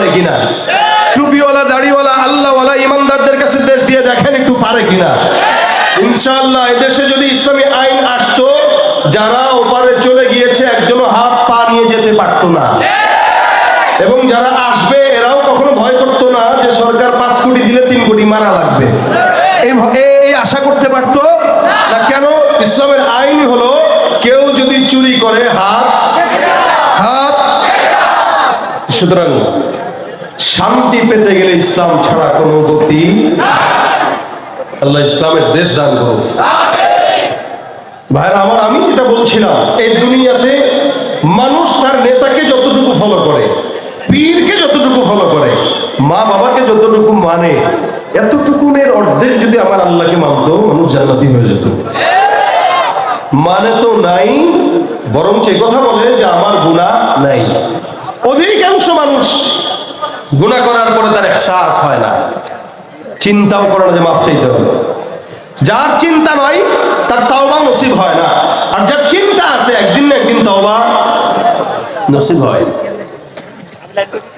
পারে কিনা? টুপিওয়ালা, দাড়িওয়ালা, আল্লাহওয়ালা ইমানদারদের কাছে দেশ দিয়ে দেখেন একটু পারে কিনা? ইনশাআল্লাহ, এদেশে যদি ইসলামী আইন আসতো, যারা ওপারে চলে গিয়েছে, একজনও হাত পা নিয়ে যেতে পারতো না। এবং যারা আসবে, এরাও কখনো ভয় করতো না যে সরকার পাঁচ কোটি দিলে তিন কোটি মারা লাগবে। এই আশা করতে পারতো? না কেন? ইসলামের আইন হলো, কেউ যদি চুরি করে, হাত হাত সুতরাং শান্তি পেতে গেলে ইসলাম ছাড়া কোনো গতি আল্লাহ ইসলামের দেশ দান করুন। ভাইরা, আমার আমি যেটা বলছিলাম, এই দুনিয়াতে মানুষ তার নেতাকে যতটুকু ফলো করে, পীরকে যতটুকু ফলো করে, মা বাবাকে যতটুকু মানে এতটুকু এতটুকুনের অর্ধেক যদি আমার আল্লাহকে মানতো, মানুষ জান্নাতি হয়ে যেত। মানে তো নাই বরং সে কথা বলে যে আমার গুণা নাই। অধিকাংশ মানুষ গুণা করার পরে তার এহসাস হয় না। চিন্তাও করে না যে মাফ চাইতে হবে। যার চিন্তা নয় তার তাওবা নসিব হয় না। আর যার চিন্তা আছে, একদিন না একদিন তাওবা নসিব হয়।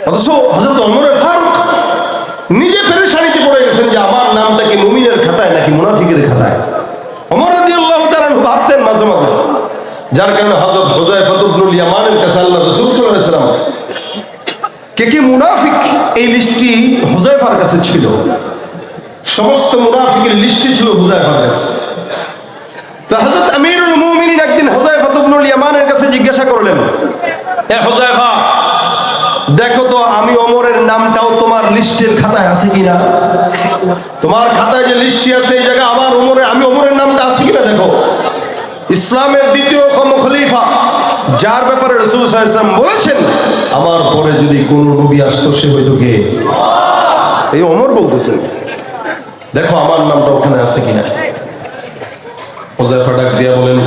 অথচ ওমর ফারুক নিজে পেরেশানিতে পড়ে গেছেন যে আমার নামটা কি মুমিনের খাতায় নাকি মুনাফিকের খাতায়? ওমর রাদিয়াল্লাহু তাআলা ভাবতেন মাঝে মাঝে, যার কারণে হযরত হুযায়ফা ইবনুল ইয়ামানের কাছে আল্লাহ রাসূল সাল্লাল্লাহু আলাইহি ওয়াসাল্লাম কে কে মুনাফিক এই লিস্টটি হুযায়ফার কাছে ছিল? সমস্ত মুনাফিকের লিস্টে ছিল হুজাইফার কাছে। তো হযরত আমিরুল মুমিনিন একদিন হুজাইফা ইবনুল ইয়ামানের কাছে জিজ্ঞাসা করলেন, এ হুজাইফা দেখো তো আমি ওমরের নামটাও তোমার লিস্টের খাতায় আছে কিনা? তোমার খাতায় যে লিস্টটি আছে এই জায়গায় আমার ওমরের আমি ওমরের নামটা আছে কিনা দেখো? ইসলামের দ্বিতীয় খলিফা যার ব্যাপারে রাসূল সাল্লাল্লাহু আলাইহি ওয়াসাল্লাম বলেছেন আমার পরে যদি কোন নবী আসতো সে হয়তো কে? এই ওমর বলতেছেন। দেখো আমার নামটা ওখানে আছে কিনা। হোজাইফা ডাক দিয়া বলেন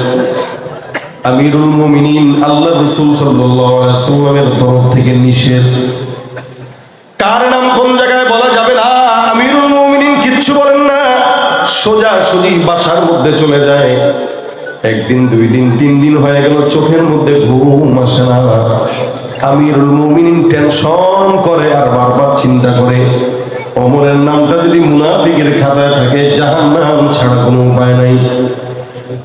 আমিরুল মুমিনিন আল্লাহ রাসূল সাল্লাল্লাহু আলাইহি সাল্লামের তরফ থেকে নিষেধ। কার নাম কোন জায়গায় বলা যাবে না? আমিরুল মুমিনিন কিচ্ছু বলেন না। সোজা সুজি বাসার মধ্যে চলে যায়। একদিন, দুই দিন, তিন দিন হয়ে গেল চোখের মধ্যে ঘুম আসে না। আমিরুল মুমিনিন টেনশন করে আর বারবার চিন্তা করে। অমরের নামটা যদি মুনাফিকের খাতায় থাকে, জাহান্নাম ছাড়া কোনো উপায় নাই।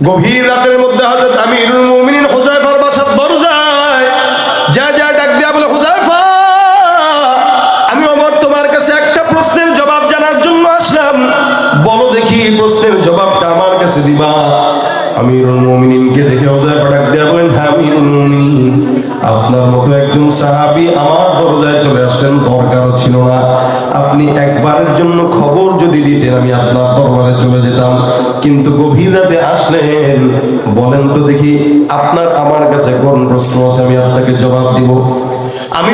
গভীর রাতের মধ্যে হযরত আমিরুল জন্য খবর যদি দিতেন, আমি আপনার দরবারে চলে যেতাম। কিন্তু গভীর রাতে আসলেন, বলেন তো দেখি, আপনার আমার কাছে কোন প্রশ্ন আছে, আমি আপনাকে জবাব দিব। আমি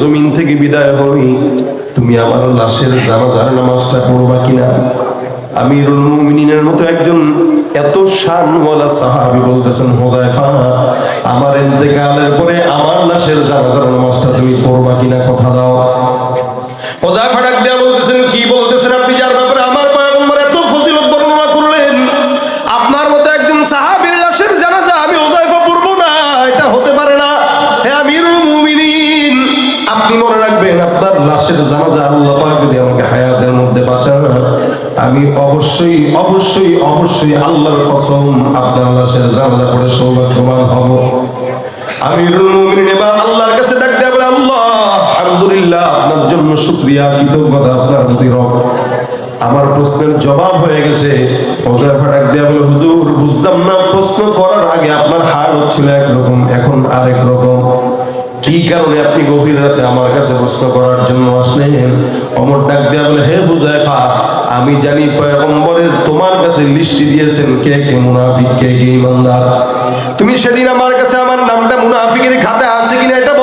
জমিন থেকে বিদায় হই, তুমি আমার লাশের জানাজার নামাজটা পড়বা কিনা? আমিরুল মুমিনিনের মতো একজন এত শানওয়ালা সাহাবী বলতেছেন হোজাইফা আমার ইন্তেকালের পরে আমার লাশের জানাজার নামাজটা তুমি পড়বা কিনা কথা দাও। হোজাইফা ডাক দেয়া বলতেছেন, কি বলতেছেন আপনি? যার ব্যাপারে আমার পয়গম্বর এত ফজিলত বর্ণনা করলেন, আপনার মতো একজন সাহাবীর লাশের জানাজা আমি হোজাইফা পড়ব না, এটা হতে পারে না। হে আমিরুল মুমিনিন, আপনি মনে রাখবেন, আপনার লাশের জানাজা আল্লাহ পাক যদি আমাকে হায়াতের মধ্যে বাঁচান আমি অবশ্যই অবশ্যই অবশ্যই আল্লাহর কসম আপনার লাশের জানাজা পড়ে সৌভাগ্যবান হব। এবার আল্লাহর কাছে ডাক দেয়া বলে, আল্লাহ, আলহামদুলিল্লাহ আপনার জন্য শুকরিয়া, কৃতজ্ঞতা, আপনার প্রতি রব। আমার প্রশ্নের জবাব হয়ে গেছে। হুজুর বুঝলাম না, প্রশ্ন করার আগে আপনার হাল হচ্ছিল একরকম, এখন আরেক রকম। কি কারণে আপনি গভীর রাতে আমার কাছে প্রশ্ন করার জন্য আসলেন? অমর ডাক দেয়া বলে, হে হুজাইফা আমি জানি পয়গম্বরের তোমার কাছে লিস্টি দিয়েছেন কে কে মুনাফিক, কে কে ইমানদার। তুমি সেদিন আমার কাছে আমার নামটা মুনাফিকের খাতা আছে কিনা এটা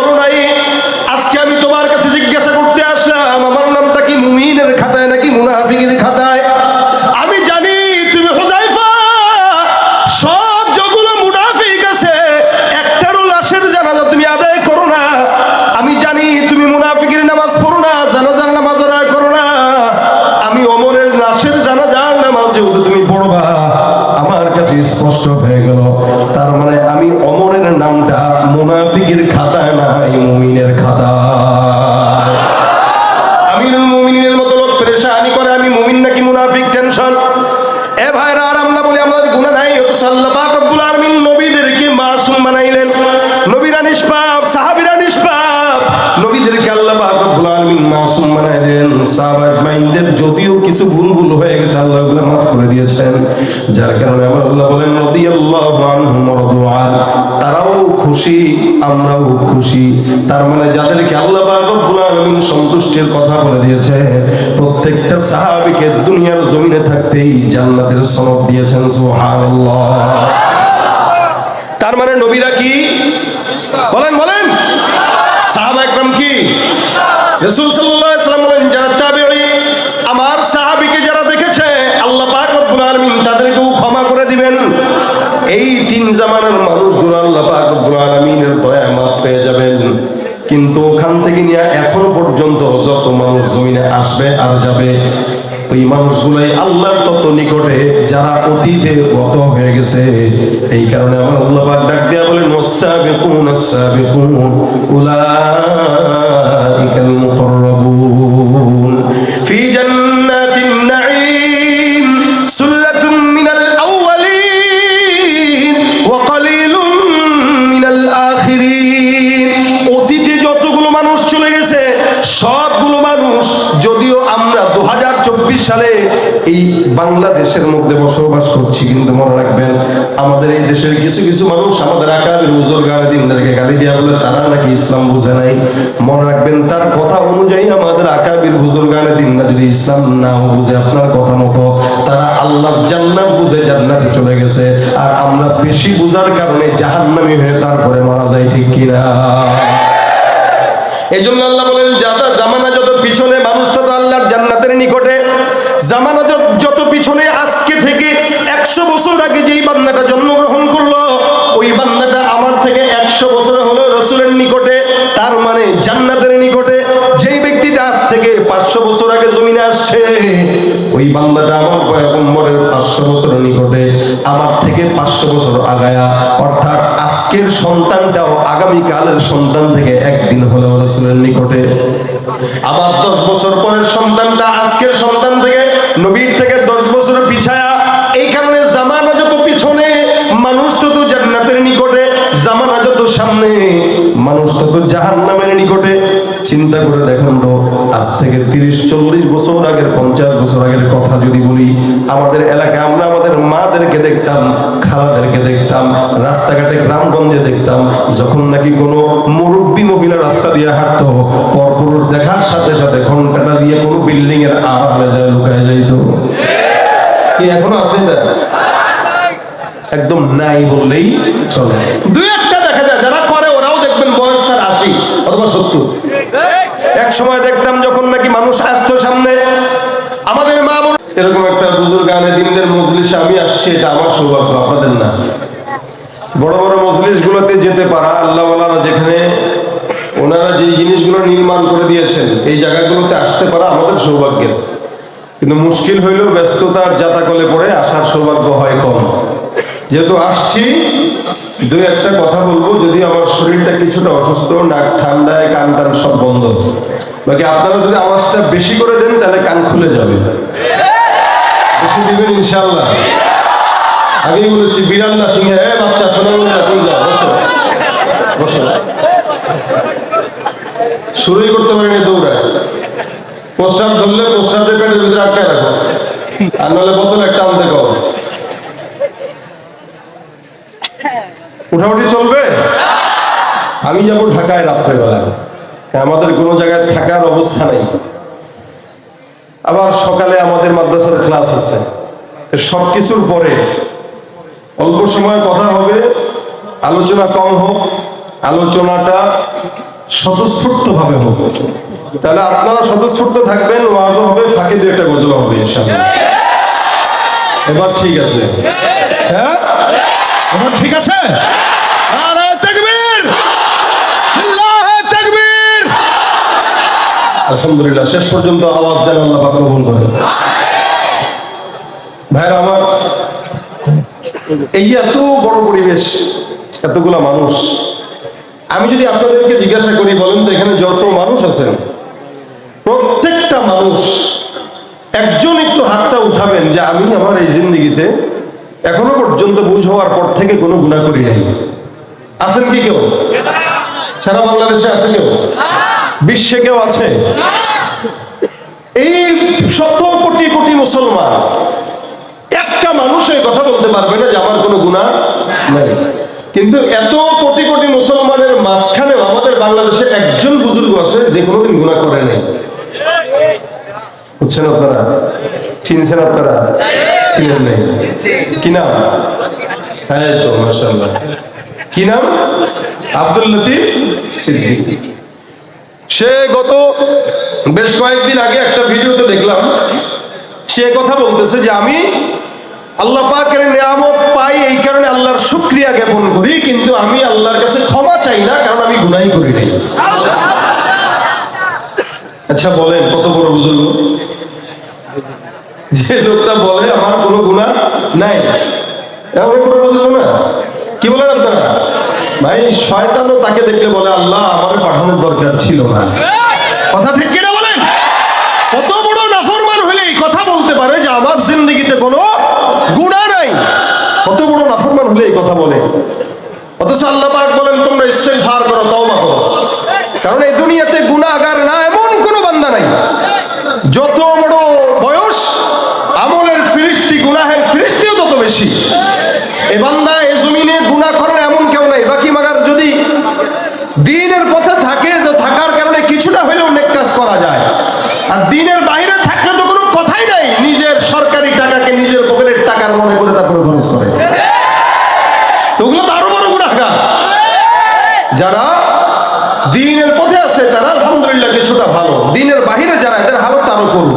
মুনাফিকের খাতা নাই, মুমিনের খাতা মুমিনের মতো লোক করে, আমি মুমিন নাকি মুনাফিক, টেনশন? এ ভাইরা আমাদের নাই। রব্বুল নবীদেরকে মাসুম বানাইলেন। নবীরা নিষ্পাপ, সাহাবীরা নিষ্পাপ। নবীদেরকে আল্লাহ রব্বুল মাসুম বানাইলেন। যদিও কিছু ভুল ভুল হয়ে গেছে, আল্লাহ করে দিয়েছেন। যার কারণে আমার আল্লাহ বলেন খুশি, আমরাও খুশি। তার মানে যাদেরকে আল্লাহ সন্তুষ্টির কথা বলে দিয়েছে, প্রত্যেকটা সাহাবীকে দুনিয়ার জমিনে থাকতেই জান্নাতের সনদ দিয়েছেন তার মানে নবীরা কি? বলেন বলেন। সাহাবা একরাম কি? আমার যারা আল্লাহ ক্ষমা করে দিবেন। এই তিন জামানার মানুষগুলো থেকে নিয়ে এখন পর্যন্ত যত মানুষ জমিনে আসবে আর যাবে, ওই মানুষগুলাই আল্লাহর তত নিকটে যারা অতীতে গত হয়ে গেছে, এই কারণে আমার আল্লাহ পাক ডাক দিয়া বলেন ওয়াসাবিকুন আসাবিকুন উলাইকাল মুকাররাবুন সালে এই বাংলাদেশের মধ্যে বসবাস করছি, কিন্তু মনে রাখবেন, আমাদের এই দেশের কিছু কিছু মানুষ আমাদের আকার হুজুর গায়ে দিনদেরকে গালি দিয়া বলে তারা নাকি ইসলাম বুঝে নাই। মনে রাখবেন, তার কথা অনুযায়ী আমাদের আকাবির হুজুর গানে দিন না, যদি ইসলাম না বুঝে আপনার কথা মতো, তারা আল্লাহর জান্নাত বুঝে জান্নাতে চলে গেছে। আর আমরা বেশি বুঝার কারণে জাহান্নামী হয়ে তারপরে মারা যাই ঠিক কিনা? এই জন্য আল্লাহ বলেন যাতা জামানা যত পিছনে মানুষ, তত আল্লাহর জান্নাতের নিকটে জামানা যত- পিছনে আজকে থেকে একশো বছর আগে যেই বান্দাটা জন্মগ্রহণ করল, ওই বান্দাটা আমার থেকে একশো বছর হলো রসুলের নিকটে, তার মানে জান্নাতের নিকটে। যেই ব্যক্তিটা আজ থেকে পাঁচশো বছর আগে জমিনে আসছে, ওই বান্দাটা আমার পয়গম্বরের পাঁচশো বছরের নিকটে, আমার থেকে পাঁচশো বছর আগায়া। অর্থাৎ আজকের সন্তানটাও আগামীকালের সন্তান থেকে একদিন হলেও রসুলের নিকটে। আবার দশ বছর পরের সন্তানটা আজকের সন্তান থেকে নবীর থেকে দশ বছর পিছায়া, এই কারণে জামানা যত পিছনে, মানুষ তত জান্নাতের নিকটে, জামানা যত সামনে, মানুষ তত জাহান্নামের নিকটে। চিন্তা করে দেখুন তো, আজ থেকে তিরিশ, চল্লিশ বছর আগের, পঞ্চাশ বছর আগের কথা যদি বলি, আমাদের এলাকায় আমরা আমাদের মাদেরকে দেখতাম খালাদেরকে দেখতাম রাস্তাঘাটে গ্রামগঞ্জে দেখতাম যখন নাকি কোনো মুরব্বী মহিলা রাস্তা দিয়ে হাঁটতো পরপুরুষ দেখার সাথে সাথে ঘন্টাটা দিয়ে কোনো বিল্ডিং এর আড়ালে যায় লুকায় যাইতো। কি এখনও আছে একদম নাই বললেই চলে। দুই একটা দেখা যায় যারা করে ওরাও দেখবেন বয়স তার আশি অথবা সত্তর। এক সময় দেখতাম যখন নাকি মানুষ আসতো সামনে আমাদের মা এরকম একটা বুজুর্গ গানে দিনদের মজলিসে আমি আসছি, এটা আমার সৌভাগ্য, আপনাদের না। বড় বড় মজলিস গুলোতে যেতে পারা, আল্লাহ যেখানে ওনারা যে জিনিসগুলো নির্মাণ করে দিয়েছেন, এই জায়গাগুলোতে আসতে পারা আমাদের সৌভাগ্যের। কিন্তু মুশকিল হইলেও ব্যস্ততার জাতাকলে পড়ে আসার সৌভাগ্য হয় কম। যেহেতু আসছি, দুই একটা কথা বলব, যদি আমার শরীরটা কিছুটা অসুস্থ, নাক ঠান্ডায়, কান টান সব বন্ধ। হচ্ছে বাকি আপনারা যদি আওয়াজটা বেশি করে দেন, তাহলে কান খুলে যাবে। বেশি দিবেন ইনশাল্লাহ আগেই বলেছি বিড়াল না সিংহে, এ বাচ্চা শোনা বলে না যাও বসো। বসো। শুরুই করতে পারিনি দৌড়ায়। প্রস্রাব ধরলে প্রস্রাবের পেটের ভিতরে আটকায় রাখো। আর নাহলে বোতল একটা আনতে কও উঠাউঠি চলবে? আমি যাব ঢাকায় রাত্রেবেলা। আমাদের কোনো জায়গায় থাকার অবস্থা নেই। আবার সকালে আমাদের মাদ্রাসার ক্লাস আছে। সব কিছুর পরে অল্প সময় কথা হবে, আলোচনা কম হোক, আলোচনাটা স্বতঃস্ফূর্ত ভাবে হোক। তাহলে আপনারা স্বতঃস্ফূর্ত থাকবেন ওয়াজও হবে, ফাঁকে দু একটা গজল হবে এবার ঠিক আছে। হ্যাঁ? এবার ঠিক আছে? আরে আলহামদুলিল্লাহ, শেষ পর্যন্ত আওয়াজ যেন আল্লাহ পাক কবুল করে ভাইরা আমার, এই এত বড় পরিবেশ, এতগুলা মানুষ, আমি যদি আপনাদেরকে জিজ্ঞাসা করি, বলেন তো এখানে যত মানুষ আছেন, প্রত্যেকটা মানুষ একজন একটু হাতটা উঠাবেন যে আমি আমার এই জিন্দগিতে এখনও পর্যন্ত বুঝ হওয়ার পর থেকে কোনো গুণা করি নাই। আছেন কি কেউ? সারা বাংলাদেশে আছে কেউ? বিশ্বে কেউ আছে? এই শত কোটি কোটি মুসলমান। একটা মানুষ এই কথা বলতে পারবে না যে আমার কোনো গুণা নাই। কিন্তু এত কোটি কোটি মুসলমানের মাঝখানে আমাদের বাংলাদেশে একজন বুজুর্গ আছে যে কোনোদিন গুণা করে নেই। বুঝছেন আপনারা? চিনছেন আপনারা? চিনেন নেই? কি নাম? হ্যাঁ তো মাসাল্লাহ কি নাম? আব্দুল লতিফ সিদ্দিক। সে গত বেশ কয়েকদিন আগে একটা ভিডিওতে দেখলাম, সে কথা বলতেছে যে আমি আল্লাহ পাকের নিয়ামত পাই, এই কারণে আল্লাহর শুক্রিয়া জ্ঞাপন করি, কিন্তু আমি আল্লাহর কাছে ক্ষমা চাই না, কারণ আমি গুনাই করি নাই। আচ্ছা বলেন, কত বড় বুঝলো যে লোকটা বলে, আমার কোনো গুণা নাই। না? কি বলেন আপনারা? ভাই শয়তানও তাকে দেখলে বলে, আল্লাহ, আমার পাঠানোর দরকার ছিল না। কথা ঠিক কিনা বলেন? কত বড় নাফরমান হলে এই কথা বলতে পারে যে আমার জিন্দগিতে কোনো গুণা নাই? কত বড় নাফরমান হলে এই কথা বলে অথচ আল্লাহ পাক বলেন তোমরা ইস্তেগফার করো তওবা করো কারণ এই দুনিয়াতে গুনাহগার না এমন কোনো বান্দা নাই যত বড় বয়স আমলের ফিরিস্তি গুনাহের ফিরিস্তিও তত বেশি এ বান্দা এ জমিনে গুনাহ করে না এমন কেউ নাই বাকি মাগার যদি দিনের পথে থাকে তো থাকার কারণে কিছুটা হলেও নেক কাজ করা যায় আর দিনের বাইরে থাকলে তো কোনো কথাই নাই নিজের সরকারি টাকাকে নিজের পকেটের টাকার মনে করে তারপরে খরচ করে তো ওগুলো তো আরও বড় গুণাগার যারা দিনের পথে আছে তারা আলহামদুলিল্লাহ কিছুটা ভালো দিনের বাহিরে যারা এদের হালত আরও করুন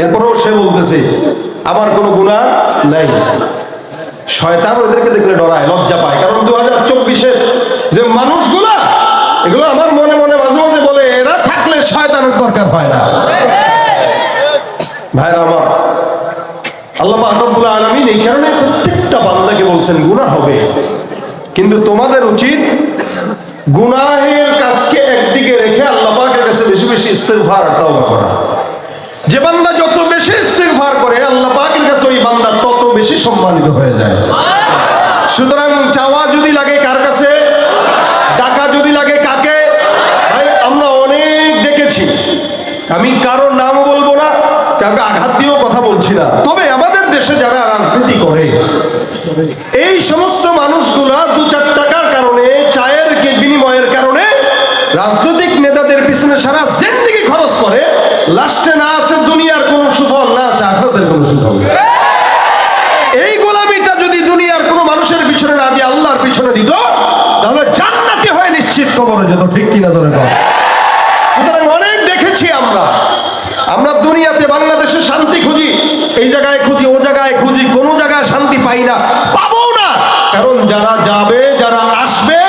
এরপরেও সে বলতেছে, আমার কোনো গুণা নাই। শয়তান ওদেরকে দেখলে ডরায়, লজ্জা পায়। কারণ দু হাজার চব্বিশের যে মানুষগুলা, এগুলো আমার মনে মনে মাঝে মাঝে বলে, এরা থাকলে শয়তানের দরকার হয় না। ভাইরা আমার, আল্লাহ রব্বুল আলমিন এই কারণে প্রত্যেকটা বান্দাকে বলছেন, গুনাহ হবে। কিন্তু তোমাদের উচিত গুনাহের কাজকে একদিকে রেখে আল্লাহ কাছে বেশি বেশি ইস্তেগফার আর করা। যে বান্দা যত বেশি ইস্তেগফার করে, আল্লাহ পাকের কাছে ওই বান্দা তত বেশি সম্মানিত হয়ে যায়। সুতরাং চাওয়া যদি লাগে কার কাছে? টাকা যদি লাগে কাকে? ভাই, আমরা অনেক দেখেছি আমি কারোর নাম বলব না, কাউকে আঘাত দিয়েও কথা বলছি না। তবে আমাদের দেশে যারা রাজনীতি করে, এই সমস্ত মানুষগুলা দু চার টাকার কারণে, চায়ের বিনিময়ের কারণে রাজনৈতিক নেতাদের পিছনে সারা জিন্দিগি খরচ করে। লাস্টে না আছে, দুনিয়ার কোনো সুফল, না আছে, আখরাতের কোনো সুফল। এই গোলামিটা যদি দুনিয়ার কোনো মানুষের পিছনে না দিয়ে আল্লাহর পিছনে দিত, তাহলে জান্নাতি হয় নিশ্চিত কবরে যেত, ঠিক কিনা জোরে কর সুতরাং অনেক দেখেছি আমরা। আমরা দুনিয়াতে বাংলাদেশে শান্তি খুঁজি, এই জায়গায় খুঁজি, ও জায়গায় খুঁজি, কোনো জায়গায় শান্তি পাই না, পাবো না। কারণ যারা যাবে, যারা আসবে,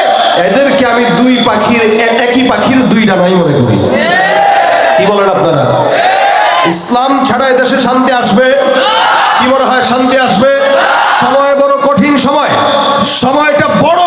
এদেরকে আমি দুই পাখির একই পাখির দুইটা নাই মনে করি। কি বলেন আপনারা? ইসলাম ছাড়া এদেশে শান্তি আসবে? কি মনে হয় শান্তি আসবে? সময় বড় কঠিন সময়। সময়টা বড়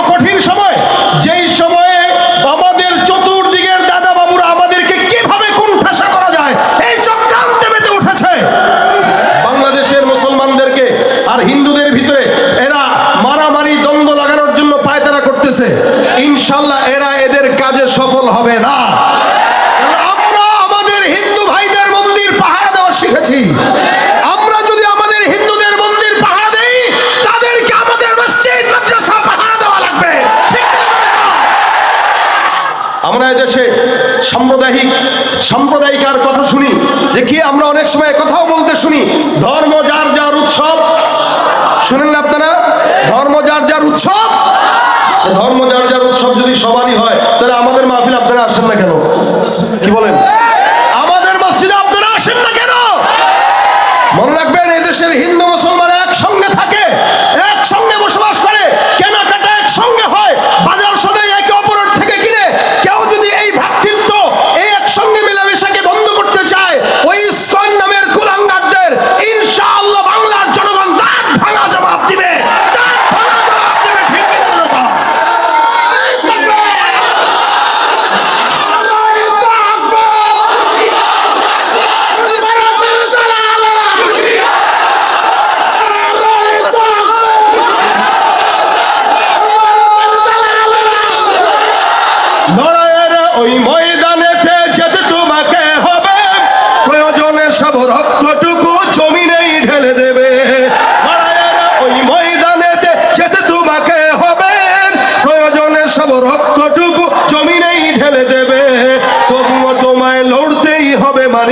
সাম্প্রদায়িকার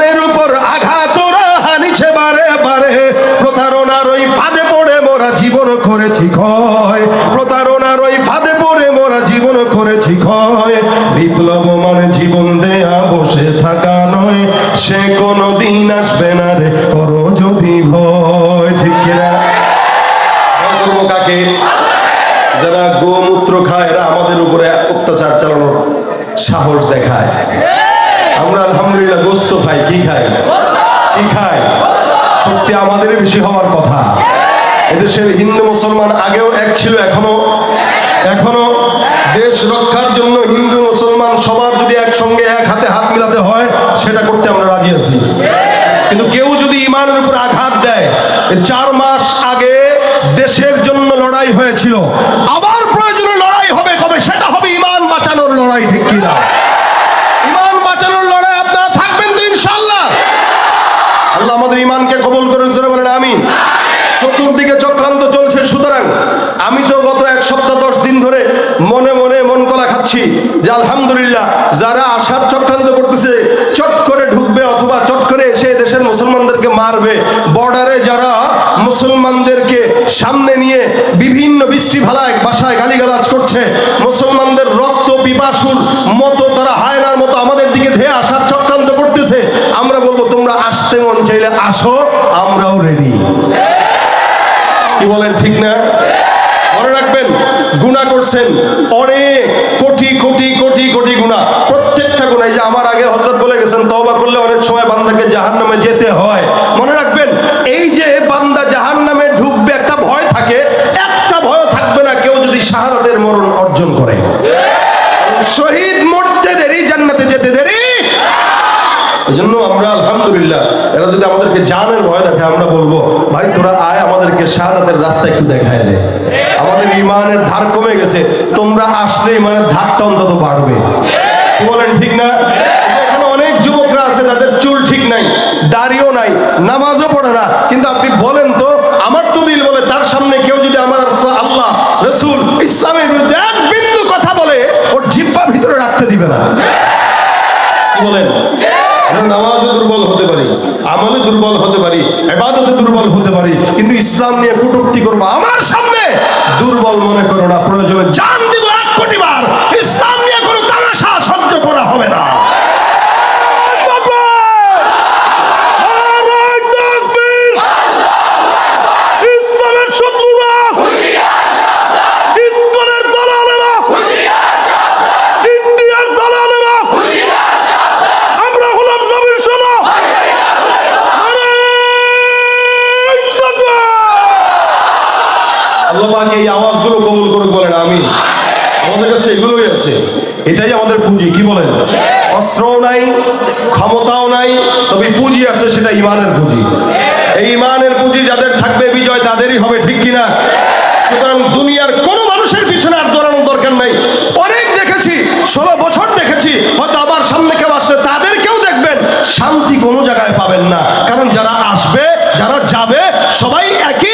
ইমানের উপর আঘাত হানিছে বারে বারে। প্রতারণার ওই ফাঁদে পড়ে মোরা জীবন করেছি ক্ষয়। প্রতারণার ওই ফাঁদে পড়ে মোরা জীবন করেছি ক্ষয়। বিপ্লব মানে জীবন দেয়া, বসে থাকা নয়। সে কোনো দিন আসবে না রে, করো যদি ভয়। ঠিক কিনা? কাকে? যারা গোমূত্র খায়, এরা আমাদের উপরে অত্যাচার চালানোর সাহস দেখায়। আলহামদুলিল্লাহ গোস্ত খাই কি খাই? কি খাই? সত্যি আমাদের বেশি হওয়ার কথা। এদেশের হিন্দু মুসলমান আগেও এক ছিল এখনও এখনও দেশ রক্ষার জন্য হিন্দু মুসলমান সবার যদি একসঙ্গে এক হাতে হাত মিলাতে হয় সেটা করতে আমরা রাজি আছি। কিন্তু কেউ যদি ইমানের উপর আঘাত দেয় চার মাস আগে দেশের জন্য লড়াই হয়েছিল আবার প্রয়োজনে লড়াই হবে কবে সেটা হবে ইমান বাঁচানোর লড়াই ঠিক কিনা ইমান বাঁচানোর লড়াই আপনারা থাকবেন তো ইনশাল্লাহ আল্লাহ আমাদের ইমানকে কবল করুন জোরে বলেন আমিন চতুর্দিকে চক্রান্ত চলছে সুতরাং আমি তো গত এক সপ্তাহ দশ দিন ধরে মনে মনে মন কলা খাচ্ছি যে আলহামদুলিল্লাহ যারা আসার চক্রান্ত করতেছে চট করে ঢুকবে অথবা চট করে এসে দেশের মুসলমানদেরকে মারবে বর্ডারে যারা মুসলমানদেরকে সামনে নিয়ে বিভিন্ন বিশ্রীভালায় বাসায় গালিগালাজ করছে, মুসলমানদের রক্ত, পিপাসুর মতো তারা হায়নার মতো আমাদের দিকে ধেয়ে আসার চক্রান্ত করতেছে। আমরা বলব, তোমরা আসতে মন চাইলে আসো, আমরাও রেডি কি বলেন, ঠিক না? মনে রাখবেন গুণা করছেন অনেক কোটি কোটি কোটি কোটি গুণা প্রত্যেকটা গুণা এই যে আমার আগে হজরত বলে অনেক সময় বান্দাকে জাহান নামে যেতে হয়। মনে রাখবেন, এই যে বান্দা জাহান নামে ঢুকবে, একটা ভয় থাকে, একটা ভয় থাকবে না কেউ যদি শাহাদাতের মরণ অর্জন করে। শহীদ মরতে দেরি, জান্নাতে যেতে দেরি। এই জন্য আমরা আলহামদুলিল্লাহ, এরা যদি আমাদেরকে জানের ভয় দেখে আমরা বলব, ভাই, তোরা আয়, আমাদেরকে শাহাদাতের রাস্তা একটু দেখায় দে। আমাদের ইমানের ধার কমে গেছে, তোমরা আসলে ইমানের ধারটা অন্তত বাড়বে। বলেন, ঠিক না এখানে অনেক যুবকরা আছে তাদের চুল ঠিক নাই দাড়িও নাই নামাজও পড়ে না। কিন্তু আপনি বলেন তো আমার তো দিল বলে তার সামনে কেউ যদি আমার আল্লাহ রসুল ইসলামের বিরুদ্ধে এক বিন্দু কথা বলে ওর জিব্বা ভিতরে রাখতে দিবে না। বলেন? নামাজে দুর্বল হতে পারি আমলে দুর্বল হতে পারি এবাদতে দুর্বল হতে পারি কিন্তু ইসলাম নিয়ে কটূক্তি করব আমার সামনে দুর্বল মনে করো না প্রয়োজনে জান দিব এক কোটি বার। ইসলাম নিয়ে কোনো তামাশা সহ্য করা হবে না ইসলামের শত্রুরা ইসকনের দালালেরা ইন্ডিয়ার দালালেরা আমরা হলাম নবীর সোনা আল্লাহ পাক এই আওয়াজগুলো কবুল করুক বলেন আমি আমাদের কাছে এগুলোই আছে। এটাই আমাদের পুঁজি, কি বলেন? অস্ত্রও নাই, ক্ষমতাও নাই, তবে পুঁজি আছে, সেটা ইমানের পুঁজি। এই ইমানের পুঁজি যাদের থাকবে বিজয়, তাদেরই হবে, ঠিক কিনা? সুতরাং দুনিয়ার কোনো মানুষের পিছনে আর দৌড়ানোর দরকার নাই। অনেক দেখেছি, ষোলো বছর দেখেছি, হয়তো আবার সামনে কেউ আসবে তাদেরকেও দেখবেন। শান্তি কোনো জায়গায় পাবেন না। কারণ যারা আসবে, যারা যাবে, সবাই একই